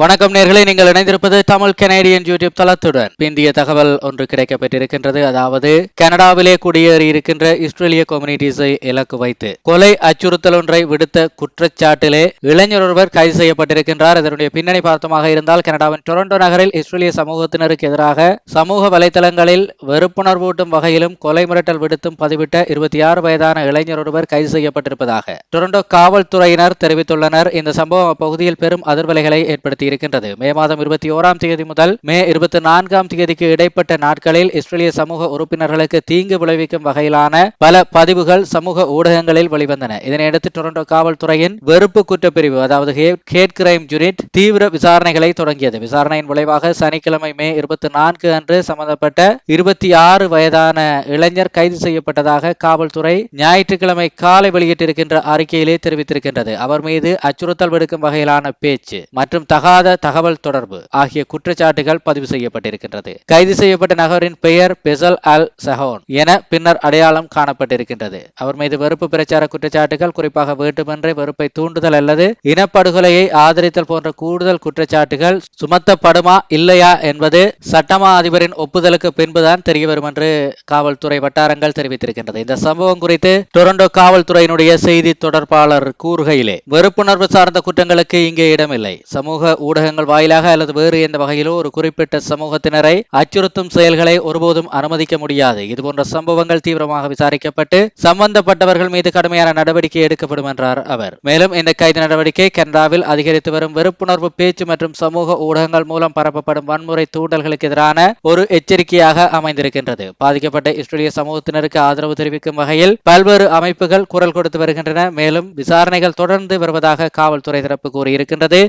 வணக்கம் நேர்களை நீங்கள் இணைந்திருப்பது தமிழ் கனேடியன் யூடியூப் தளத்துடன். இந்திய தகவல் ஒன்று கிடைக்கப்பட்டிருக்கின்றது. அதாவது கனடாவிலே குடியேறி இருக்கின்ற இஸ்ரேலிய கம்யூனிட்டிஸை இலக்கு வைத்து கொலை அச்சுறுத்தல் ஒன்றை விடுத்த குற்றச்சாட்டிலே இளைஞர் ஒருவர் கைது செய்யப்பட்டிருக்கின்றார். இதனுடைய பின்னணி பார்த்தமாக இருந்தால் கனடாவின் டொரண்டோ நகரில் இஸ்ரேலிய சமூகத்தினருக்கு எதிராக சமூக வலைதளங்களில் வெறுப்புணர்வூட்டும் வகையிலும் கொலை மிரட்டல் விடுத்தும் பதிவிட்ட இருபத்தி ஆறு வயதான இளைஞர் ஒருவர் கைது செய்யப்பட்டிருப்பதாக டொரண்டோ காவல்துறையினர் தெரிவித்துள்ளனர். இந்த சம்பவம் அப்பகுதியில் பெரும் அதிர்வலைகளை ஏற்படுத்தி இருக்கின்றது. மே மாதம் இருபத்தி ஓராம் தேதி முதல் மே இருபத்தி நான்காம் தேதிக்கு இடைப்பட்ட நாட்களில் இஸ்ரேலிய சமூக உறுப்பினர்களுக்கு தீங்கு விளைவிக்கும் வகையிலான பல பதிவுகள் சமூக ஊடகங்களில் வெளிவந்தன. இதனையடுத்து டொரண்டோ காவல்துறையின் வெறுப்பு குற்றப்பிரிவு அதாவது ஹேட் கிரைம் யூனிட் தீவிர விசாரணைகளை தொடங்கியது. விசாரணையின் விளைவாக சனிக்கிழமை மே இருபத்தி நான்கு அன்று சம்பந்தப்பட்ட இருபத்தி ஆறு வயதான இளைஞர் கைது செய்யப்பட்டதாக காவல்துறை ஞாயிற்றுக்கிழமை காலை வெளியிட்டிருக்கின்ற அறிக்கையிலே தெரிவித்திருக்கின்றது. அவர் மீது அச்சுறுத்தல் விடுக்கும் வகையிலான பேச்சு மற்றும் தகாத இல்லாத தகவல் தொடர்பு ஆகிய குற்றச்சாட்டுகள் பதிவு செய்யப்பட்டிருக்கின்றது. கைது செய்யப்பட்ட நகரின் பெயர் பெசல் அல் சஹோன் என பின்னர் அடையாளம் காணப்பட்டிருக்கின்றது. அவர் மீது வெறுப்பு பிரச்சார குற்றச்சாட்டுகள் குறிப்பாக வேண்டுமென்றே வெறுப்பை தூண்டுதல் அல்லது இனப்படுகொலையை ஆதரித்தல் போன்ற கூடுதல் குற்றச்சாட்டுகள் சுமத்தப்படுமா இல்லையா என்பது சட்டமா அதிபரின் ஒப்புதலுக்கு பின்புதான் தெரிய வரும் என்று காவல்துறை வட்டாரங்கள் தெரிவித்திருக்கின்றது. இந்த சம்பவம் குறித்து டொரண்டோ காவல்துறையினுடைய செய்தி தொடர்பாளர் கூறுகையிலே வெறுப்புணர்வு சார்ந்த குற்றங்களுக்கு இங்கே இடமில்லை. சமூக ஊடகங்கள் வாயிலாக அல்லது வேறு எந்த வகையிலோ ஒரு குறிப்பிட்ட சமூகத்தினரை அச்சுறுத்தும் செயல்களை ஒருபோதும் அனுமதிக்க முடியாது. இதுபோன்ற சம்பவங்கள் தீவிரமாக விசாரிக்கப்பட்டு சம்பந்தப்பட்டவர்கள் மீது கடுமையான நடவடிக்கை எடுக்கப்படும் என்றார் அவர். மேலும் இந்த கைது நடவடிக்கை கனடாவில் அதிகரித்து வரும் வெறுப்புணர்வு பேச்சு மற்றும் சமூக ஊடகங்கள் மூலம் பரப்பப்படும் வன்முறை தூண்டல்களுக்கு எதிரான ஒரு எச்சரிக்கையாக அமைந்திருக்கின்றது. பாதிக்கப்பட்ட இஸ்ரேலிய சமூகத்தினருக்கு ஆதரவு தெரிவிக்கும் வகையில் பல்வேறு அமைப்புகள் குரல் கொடுத்து வருகின்றன. மேலும் விசாரணைகள் தொடர்ந்து வருவதாக காவல்துறை தரப்பு கூறியிருக்கின்றது.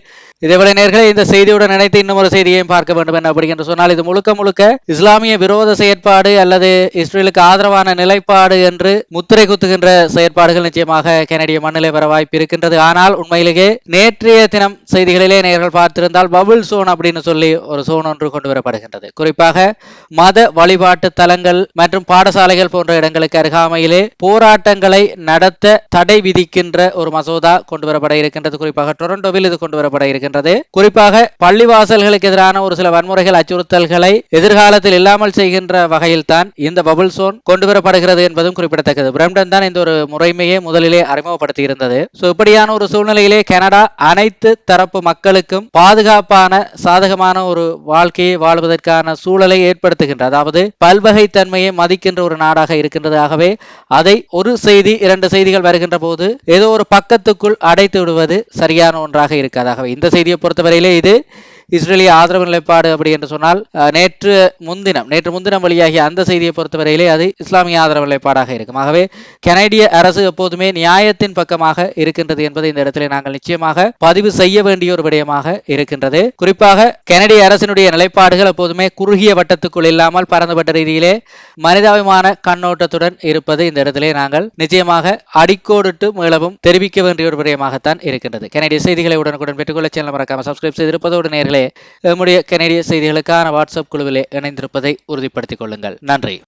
இதேவேளை நேர்களை இந்த செய்தியுடன் இணைத்து இன்னும் ஒரு செய்தியையும் பார்க்க வேண்டும் என அப்படி என்று சொன்னால் இது முழுக்க முழுக்க இஸ்லாமிய விரோத செயற்பாடு அல்லது இஸ்ரேலுக்கு ஆதரவான நிலைப்பாடு என்று முத்திரை குத்துகின்ற செயற்பாடுகள் நிச்சயமாக கனடிய மண்ணிலே வர வாய்ப்பு இருக்கின்றது. ஆனால் உண்மையிலேயே நேற்றைய தினம் செய்திகளிலே நேர்கள் பார்த்திருந்தால் பபுள் சோன் அப்படின்னு சொல்லி ஒரு சோன் ஒன்று கொண்டு வரப்படுகின்றது. குறிப்பாக மத வழிபாட்டு தலங்கள் மற்றும் பாடசாலைகள் போன்ற இடங்களுக்கு அருகாமையிலே போராட்டங்களை நடத்த தடை விதிக்கின்ற ஒரு மசோதா கொண்டு வரப்பட இருக்கின்றது. குறிப்பாக டொரண்டோவில் இது கொண்டு வரப்பட இருக்கின்றது. குறிப்பாக பள்ளிவாசல்களுக்கு எதிரான ஒரு சில வன்முறைகள் அச்சுறுத்தல்களை எதிர்காலத்தில் இல்லாமல் செய்கின்ற வகையில் தான் இந்த பபுள் சோன் கொண்டு வரப்படுகிறது என்பதும் குறிப்பிடத்தக்கது. பிரம்டன் தான் இந்த ஒரு முறைமையை முதலிலே அறிமுகப்படுத்தி இருந்தது இப்படியான ஒரு சூழ்நிலையிலே கனடா அனைத்து தரப்பு மக்களுக்கும் பாதுகாப்பான சாதகமான ஒரு வாழ்க்கையை வாழ்வதற்கான சூழலை ஏற்படுத்துகின்ற அதாவது பல்வகைத்தன்மையை மதிக்கின்ற ஒரு நாடாக இருக்கின்றது ஆகவே அதை ஒரு செய்தி இரண்டு செய்திகள் வருகின்ற போது ஏதோ ஒரு பக்கத்துக்குள் அடைத்து விடுவது சரியான ஒன்றாக இருக்காது ஆகவே இந்த செய்தியை பொறுத்த பொறுத்தவரையிலே இது இஸ்ரேலிய ஆதரவு நிலைப்பாடு அப்படி என்று சொன்னால் நேற்று முன்தினம் நேற்று முன்தினம் வெளியாகிய அந்த செய்தியை பொறுத்தவரையிலே அது இஸ்லாமிய ஆதரவு நிலைப்பாடாக இருக்கும். ஆகவே கனடிய அரசு எப்போதுமே நியாயத்தின் பக்கமாக இருக்கின்றது என்பதை இந்த இடத்திலே நாங்கள் நிச்சயமாக பதிவு செய்ய வேண்டிய ஒரு விடயமாக இருக்கின்றது. குறிப்பாக கனடிய அரசினுடைய நிலைப்பாடுகள் எப்போதுமே குறுகிய வட்டத்துக்குள் இல்லாமல் பரந்துபட்ட ரீதியிலே மனிதாபிமான கண்ணோட்டத்துடன் இருப்பது இந்த இடத்திலே நாங்கள் நிச்சயமாக அடிக்கோடிட்டு மீளவும் தெரிவிக்க வேண்டிய ஒரு விடயமாகத்தான் இருக்கின்றது. கனடிய செய்திகளை உடனுக்குடன் பெற்றுக்கொள்ள சேனல் மறக்காம சப்ஸ்கிரைப் செய்திருப்பதோடு நேர்களை நம்முடைய கனேடிய செய்திகளுக்கான வாட்ஸ்அப் குழுவிலே இணைந்திருப்பதை உறுதிப்படுத்திக் கொள்ளுங்கள். நன்றி.